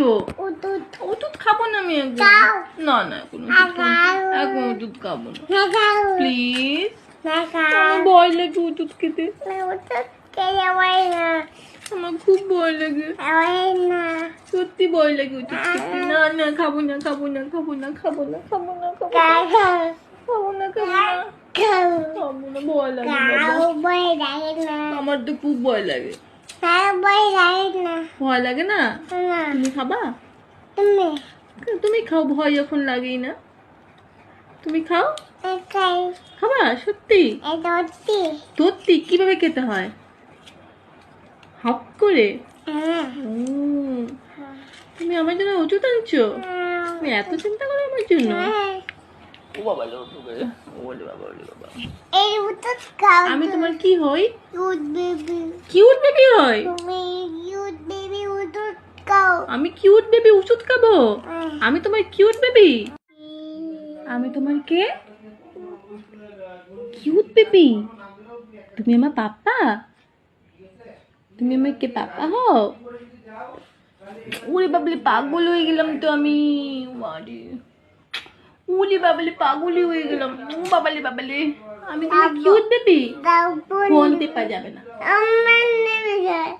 খাচ্ছো? ওষুধ ওষুধ খাব না আমি একদম। না না এখন ওষুধ খাব না। এখন ওষুধ খাব না। প্লিজ ভয় লাগে খেতে। খেয়ে হয় না। আমার খুব ভয় লাগে। সত্যি ভয় লাগে ওষুধ খেতে। না না খাব না খাব না খাব না খাব না খাব না খাব না। খাব না খাব না। ভয় আমার তো খুব ভয় লাগে। বই লাগে না। ভয় লাগে না? তুমি খাবা? তুমি? তুমি খাও ভয় যখন লাগেই না। তুমি খাও? খাবা? সত্যি? এটা সত্যি কীভাবে খেতে হয়? হাফ করে? হ্যাঁ। তুমি আমার জন্য ওষুধ আনছো? তুমি এত চিন্তা করো আমার জন্য? আমি তোমার কি হই? কিউট বেবি হই? খাও। আমি কিউট বেবি ওষুধ খাব? আমি তোমার কিউট বেবি আমি তোমার কে? কিউট বেবি তুমি আমার পাপা? তুমি আমার কে পাপা হও? ওরে বাবলে পাগল হয়ে গেলাম তো আমি। বাড়ি উলি বাবলে পাগলই হয়ে গেলাম। ও বাবালে বাবালে। আমি তোমার কিউট বেবি ফোন টেপা যাবে না। আমার নেবে যায়।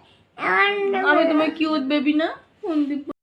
আমি তোমার কিউট বেবি না?